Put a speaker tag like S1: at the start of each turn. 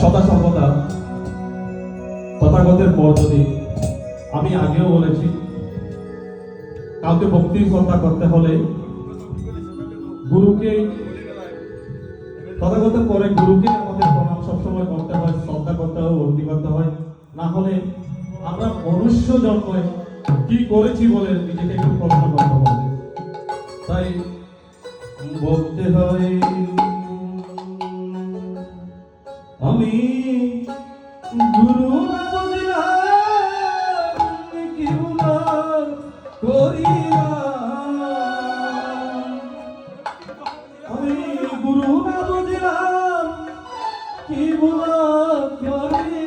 S1: সদা সর্বদা তথাগতের পদ্ধতি আমি আগেও বলেছি, কাউকে ভক্তি শ্রদ্ধা করতে হলে গুরুকে তথাগতের পরে গুরুকে আমাদের প্রণাম সবসময় করতে হয়, শ্রদ্ধা করতে হয় ভক্তি করতে হয়। না হলে আমরা মনুষ্য জন্মে কি করেছি বলে নিজেকে একটু প্রশ্ন করতে হবে। তাই বলতে হয়, আমি গুরু আমি গুরু না বুঝলাম কি করিলাম